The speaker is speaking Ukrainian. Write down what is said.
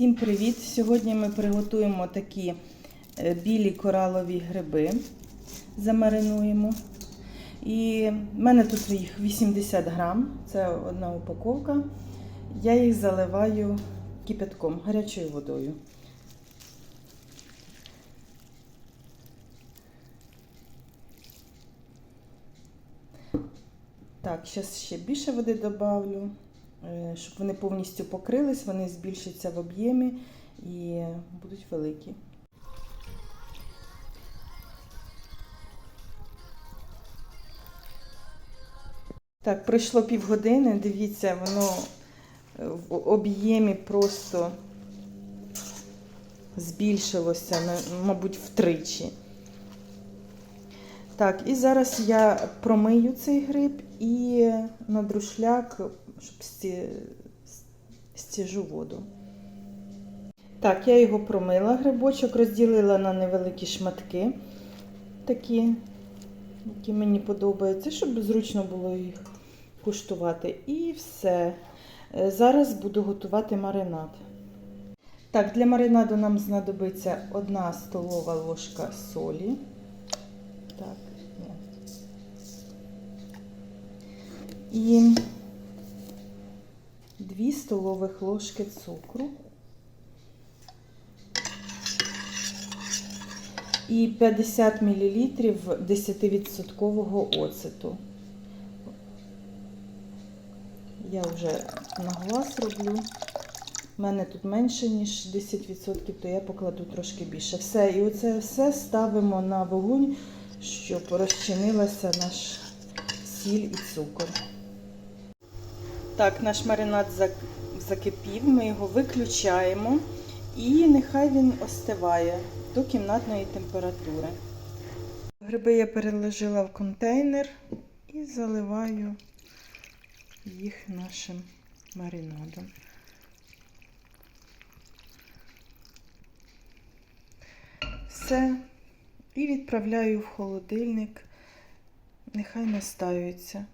Всім привіт! Сьогодні ми приготуємо такі е, білі коралові гриби, замаринуємо. І в мене тут їх 80 грам, це одна упаковка. Я їх заливаю кипятком, гарячою водою. Так, зараз ще більше води додавлю, щоб вони повністю покрились, вони збільшаться в об'ємі і будуть великі. Так, пройшло півгодини, дивіться, воно е, в об'ємі просто збільшилося, мабуть, втричі. Так, і зараз я промию цей гриб і на друшляк, щоб сті... стіжу воду. Так, я його промила грибочок, розділила на невеликі шматки, такі, які мені подобаються, щоб зручно було їх куштувати. І все. Е, Зараз буду готувати маринад. Так, для маринаду нам знадобиться одна столова ложка солі. Так. І 2 столових ложки цукру. І 50 мл 10% оцету. Я вже на глаз роблю. У мене тут менше, ніж 10%, то я покладу трошки більше. Все, і оце все ставимо на вогонь, щоб розчинилася наш сіль і цукор. Так, наш маринад закипів, ми його виключаємо і нехай він остиває до кімнатної температури. Гриби я переложила в контейнер і заливаю їх нашим маринадом. Все. І відправляю в холодильник. Нехай настаються.